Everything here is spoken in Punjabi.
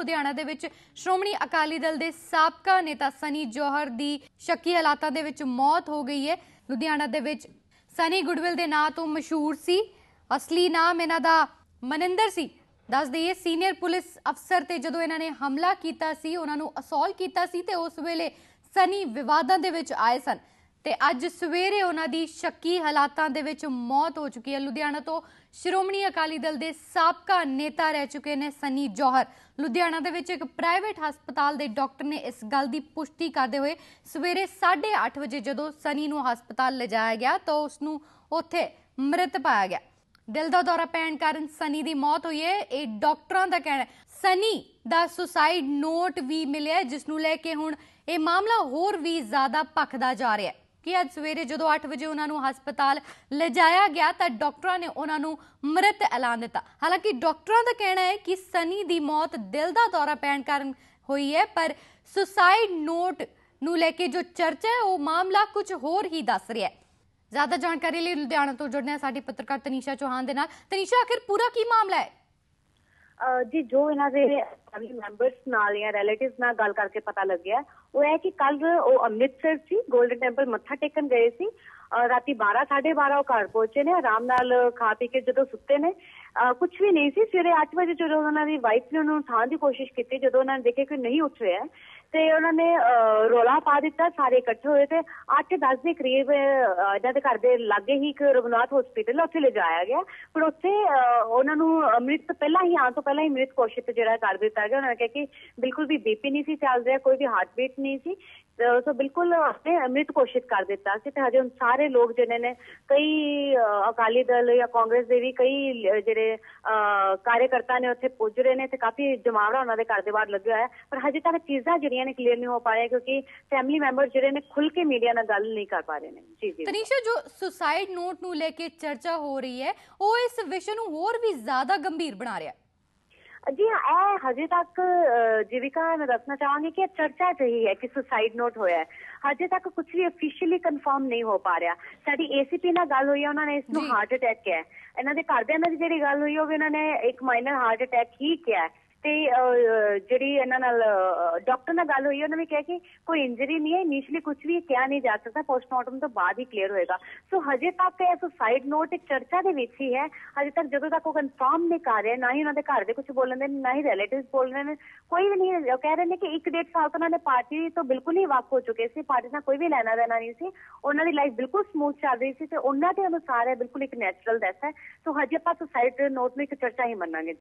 ਲੁਧਿਆਣਾ ਦੇ ਵਿੱਚ ਸ਼੍ਰੋਮਣੀ ਅਕਾਲੀ ਦਲ ਦੇ ਸਾਬਕਾ ਨੇਤਾ ਸਨੀ ਜੋਹਰ ਦੀ ਸ਼ੱਕੀ ਹਾਲਾਤਾਂ ਦੇ ਵਿੱਚ ਮੌਤ ਹੋ ਗਈ ਹੈ। ਲੁਧਿਆਣਾ ਦੇ ਵਿੱਚ ਸਨੀ ਗੁਡਵਿਲ ਦੇ ਨਾਂ ਤੋਂ ਮਸ਼ਹੂਰ ਸੀ। ਅਸਲੀ ਨਾਮ ਇਹਨਾਂ ਦਾ ਮਨਿੰਦਰ ਸੀ। ਦੱਸ ਦਈਏ, ਸੀਨੀਅਰ ਪੁਲਿਸ ਅਫਸਰ ਤੇ ਜਦੋਂ ਇਹਨਾਂ ਨੇ ਹਮਲਾ ਕੀਤਾ ਸੀ, ਉਹਨਾਂ ਨੂੰ ਅਸੌਲ ਕੀਤਾ ਸੀ ਤੇ ਉਸ ਵੇਲੇ ਸਨੀ ਵਿਵਾਦਾਂ ਦੇ ਵਿੱਚ ਆਏ ਸਨ। ਤੇ ਅੱਜ ਸਵੇਰੇ ਉਹਨਾਂ ਦੀ ਸ਼ੱਕੀ ਹਾਲਾਤਾਂ ਦੇ ਵਿੱਚ ਮੌਤ ਹੋ ਚੁੱਕੀ ਹੈ। ਲੁਧਿਆਣਾ ਤੋਂ ਸ਼੍ਰੋਮਣੀ ਅਕਾਲੀ ਦਲ ਦੇ ਸਾਬਕਾ ਨੇਤਾ ਰਹਿ ਚੁੱਕੇ ਨੇ ਸਨੀ ਜੋਹਰ। ਲੁਧਿਆਣਾ ਦੇ ਵਿੱਚ ਇੱਕ ਪ੍ਰਾਈਵੇਟ ਹਸਪਤਾਲ ਦੇ ਡਾਕਟਰ ਨੇ ਇਸ ਗੱਲ ਦੀ ਪੁਸ਼ਟੀ ਕਰਦੇ ਹੋਏ ਸਵੇਰੇ 8:30 ਵਜੇ ਜਦੋਂ ਸਨੀ ਨੂੰ ਹਸਪਤਾਲ ਲਿਜਾਇਆ ਗਿਆ ਤਾਂ ਉਸ ਨੂੰ ਉੱਥੇ ਮ੍ਰਿਤ ਪਾਇਆ ਗਿਆ। ਦਿਲ ਦਾ ਦੌਰਾ ਪੈਣ ਕਾਰਨ ਸਨੀ ਦੀ ਮੌਤ ਹੋਈ ਹੈ। ਇਹ ਡਾਕਟਰਾਂ ਦਾ ਕਹਿਣਾ ਸਨੀ ਦਾ ਸੁਸਾਈਡ ਨੋਟ ਵੀ ਮਿਲਿਆ ਹੈ, ਜਿਸ ਨੂੰ ਲੈ ਕੇ ਹੁਣ ਇਹ ਮਾਮਲਾ ਹੋਰ ਵੀ ਜ਼ਿਆਦਾ ਭਖਦਾ ਜਾ ਰਿਹਾ ਹੈ। ਕਿ ਅੱਜ ਸਵੇਰੇ ਜਦੋਂ 8 ਵਜੇ ਉਹਨਾਂ ਨੂੰ ਹਸਪਤਾਲ ਲਿਜਾਇਆ ਗਿਆ ਤਾਂ ਡਾਕਟਰਾਂ ਨੇ ਉਹਨਾਂ ਨੂੰ ਮ੍ਰਿਤ ਐਲਾਨ ਦਿੱਤਾ। ਹਾਲਾਂਕਿ ਡਾਕਟਰਾਂ ਦਾ ਕਹਿਣਾ ਹੈ ਕਿ ਸਨੀ ਦੀ ਮੌਤ ਦਿਲ ਦਾ ਦੌਰਾ ਪੈਣ ਕਾਰਨ ਹੋਈ ਹੈ, ਪਰ ਸੁਸਾਈਡ ਨੋਟ ਨੂੰ ਲੈ ਕੇ ਜੋ ਚਰਚਾ ਹੈ, ਉਹ ਮਾਮਲਾ ਕੁਝ ਹੋਰ ਹੀ ਦੱਸ ਰਿਹਾ ਹੈ। ਜ਼ਿਆਦਾ ਜਾਣਕਾਰੀ ਲਈ ਲੁਧਿਆਣਾ ਤੋਂ ਜੁੜਨੇ ਸਾਡੀ ਪੱਤਰਕਾਰ ਤਨੀਸ਼ਾ ਚੌਹਾਨ ਦੇ ਨਾਲ। ਤਨੀਸ਼ਾ, ਆਖਿਰ ਪੂਰਾ ਕੀ ਮਾਮਲਾ ਹੈ? ਜੀ, ਜੋ ਇਹਨਾਂ ਦੇ ਮੈਂਬਰਸ ਨਾਲ ਜਾਂ ਰਿਲੇਟਿਵਸ ਨਾਲ ਗੱਲ ਕਰਕੇ ਪਤਾ ਲੱਗਿਆ ਉਹ ਹੈ ਕਿ ਕੱਲ ਉਹ ਅੰਮ੍ਰਿਤਸਰ ਸੀ 골ਡਨ ਟੈਂਪਲ ਮੱਥਾ ਟੇਕਣ ਗਏ ਸੀ। ਅਹ ਰਾਤੀ 12 12:30 ਉਹ ਘਰ ਪਹੁੰਚੇ ਨੇ ਆਰਾਮ ਨਾਲ ਖਾ ਪੀ ਕੇ ਜਦੋਂ ਸੁੱਤੇ ਨੇ। ਕੁਝ ਵੀ ਨਹੀਂ ਸੀ ਸਵੇਰੇ 8 ਵਜੇ ਜਦੋਂ ਉਹਨਾਂ ਦੀ ਵਾਈਫ ਨੇ ਉਹਨਾਂ ਨੂੰ ਉਠਾਉਣ ਦੀ ਕੋਸ਼ਿਸ਼ ਕੀਤੀ ਜਦੋਂ ਉਹਨਾਂ ਨੇ ਦੇਖਿਆ ਕਿ ਨਹੀਂ ਉੱਠ ਰਿਹਾ ਤੇ ਉਹਨਾਂ ਨੇ ਅਹ, ਰੌਲਾ ਪਾ ਦਿੱਤਾ ਸਾਰੇ ਇਕੱਠੇ ਹੋਏ ਤੇ 8-10 ਦੇ ਕਰੀਬ ਇਹਨਾਂ ਦੇ ਘਰ ਦੇ ਲਾਗੇ ਹੀ ਇੱਕ ਰਘੁਨਾਥ ਹਸਪੀਟਲ ਉੱਥੇ ਲਿਜਾਇਆ ਗਿਆ। ਪਰ ਉੱਥੇ ਅਹ, ਉਹਨਾਂ ਨੂੰ ਅੰਮ੍ਰਿਤ ਪਹਿਲਾਂ ਹੀ ਆਉਣ ਤੋਂ ਪਹਿਲਾਂ ਹੀ ਮ੍ਰਿਤ ਘੋਸ਼ਿਤ ਜਿਹੜਾ ਕਰ ਦਿੱਤਾ ਗਿਆ। ਉਹਨਾਂ ਨੇ ਕਿਹਾ ਕਿ ਬਿਲਕੁਲ ਵੀ ਬੀਪੀ ਨਹੀਂ ਸੀ ਚੱਲ ਰਿਹਾ ਕੋਈ ਵੀ ਹਾਰਟ ਬੀਟ ਨਹੀਂ ਸੀ। ਅਹ, ਸੋ ਬਿਲਕੁਲ ਆਪਣੇ ਅੰਮ੍ਰਿਤ ਘੋਸ਼ਿਤ ਕਰ ਦਿੱਤਾ ਸੀ ਤੇ ਹਜੇ ਹੁਣ ਸਾਰੇ ਲੋਕ ਜਿਹਨੇ ਨੇ ਕਈ ਅਹ, ਅਕਾਲੀ ਦੇ ਵੀ ਕਈ ਜਿਹੜੇ ਕਾਰਜਕਰਤਾ ਨੇ ਉੱਥੇ ਪੁੱਜ ਰਹੇ ਨੇ ਤੇ ਕਾਫੀ ਜਮਾਵੜਾ ਉਹਨਾਂ ਦੇ ਘਰ ਦੇ ਬਾਹਰ ਲੱਗਿਆ ਹੋਇਆ ਪਰ ਹਜੇ ਤੱਕ ਚੀਜ਼ਾਂ ਜਿਹੜੀਆਂ ਨੇ ਕਲੀਅਰ ਨਹੀਂ ਹੋ ਪਾ ਰਹੀਆਂ ਕਿਉਂਕਿ ਫੈਮਿਲੀ ਮੈਂਬਰ ਜਿਹੜੇ ਨੇ ਖੁੱਲ ਕੇ ਮੀਡੀਆ ਨਾਲ ਗੱਲ ਨਹੀਂ ਕਰ ਪਾ ਰਹੇ ਨੇ। ਜੀ ਜੀ। ਤਨੀਸ਼ਾ ਜੋ ਸੁਸਾਈਡ ਨੋਟ ਨੂੰ ਲੈ ਕੇ ਚਰਚਾ ਹੋ ਰਹੀ ਹੈ ਉਹ ਇਸ ਵਿਸ਼ੇ ਨੂੰ ਹੋਰ ਵੀ ਜ਼ਿਆਦਾ ਗੰਭੀਰ ਬਣਾ ਰਿਹਾ ਹੈ। ਜੀ ਹਾਂ, ਇਹ ਹਜੇ ਤੱਕ ਅਹ, ਜੀਵਿਕਾ ਮੈਂ ਦੱਸਣਾ ਚਾਹਾਂਗੀ ਕਿ ਚਰਚਾ ਰਹੀ ਹੈ ਕਿ ਸੁਸਾਈਡ ਨੋਟ ਹੋਇਆ ਹੈ ਹਜੇ ਤੱਕ ਕੁਝ ਵੀ ਅਫੀਸ਼ੀਅਲੀ ਕਨਫਰਮ ਨਹੀਂ ਹੋ ਪਾ ਰਿਹਾ ਸਾਡੀ ਏਸੀਪੀ ਨਾਲ ਗੱਲ ਹੋਈ ਹੈ ਉਹਨਾਂ ਨੇ ਇਸ ਨੂੰ। ਹਾਰਟ ਅਟੈਕ ਕਿਹਾ ਹੈ। ਇਹਨਾਂ ਦੇ ਘਰਦਿਆਂ ਨਾਲ ਵੀ ਜਿਹੜੀ ਗੱਲ ਹੋਈ ਉਹ ਵੀ ਇਹਨਾਂ ਨੇ ਇੱਕ ਮਾਈਨਰ ਹਾਰਟ ਅਟੈਕ ਹੀ ਕਿਹਾ ਹੈ। ਤੇ ਜਿਹੜੀ ਇਹਨਾਂ ਨਾਲ ਡਾਕਟਰ ਨਾਲ ਗੱਲ ਹੋਈ, ਉਹਨਾਂ ਨੇ ਕਿਹਾ ਕਿ ਕੋਈ ਇੰਜਰੀ ਨਹੀਂ ਹੈ ਇਨੀਸ਼ੀਅਲੀ ਕੁਝ ਵੀ ਕਿਹਾ ਨਹੀਂ ਜਾ ਸਕਦਾ ਪੋਸਟਮਾਰਟਮ ਤੋਂ ਬਾਅਦ ਹੀ ਕਲੀਅਰ ਹੋਏਗਾ। ਸੋ ਹਜੇ ਤੱਕ ਇਹ ਸੁਸਾਈਡ ਨੋਟ ਇੱਕ ਚਰਚਾ ਦੇ ਵਿੱਚ ਹੀ ਹੈ। ਹਜੇ ਤੱਕ ਜਦੋਂ ਤੱਕ ਉਹ ਕਨਫਰਮ ਨਹੀਂ ਕਰ ਰਿਹਾ, ਨਾ ਹੀ ਉਹਨਾਂ ਦੇ ਘਰ ਦੇ ਕੁਝ ਬੋਲਣ ਦੇ, ਨਾ ਹੀ ਰਿਲੇਟਿਵਸ ਬੋਲ ਰਹੇ ਨੇ ਕੋਈ ਵੀ ਨਹੀਂ ਕਹਿ ਰਹੇ ਨੇ ਕਿ ਇੱਕ ਡੇਢ ਸਾਲ ਤੋਂ ਉਹਨਾਂ ਨੇ ਪਾਰਟੀ ਤੋਂ ਬਿਲਕੁਲ ਹੀ ਵਾਕ ਹੋ ਚੁੱਕੇ ਸੀ ਪਾਰਟੀ ਨਾਲ ਕੋਈ ਵੀ ਲੈਣਾ ਦੇਣਾ ਨਹੀਂ ਸੀ। ਉਹਨਾਂ ਦੀ ਲਾਈਫ ਬਿਲਕੁਲ ਸਮੂਥ ਚੱਲ ਰਹੀ ਸੀ ਤੇ ਉਹਨਾਂ ਦੇ ਅਨੁਸਾਰ ਹੈ ਬਿਲਕੁਲ ਇੱਕ ਨੈਚੁਰਲ ਡੈਥ ਹੈ। ਸੋ ਹਜੇ ਆਪਾਂ ਸੁਸਾਈਡ ਨੋਟ ਨੂੰ ਇੱਕ ਚਰਚਾ ਹੀ ਮੰਨਾਂਗੇ।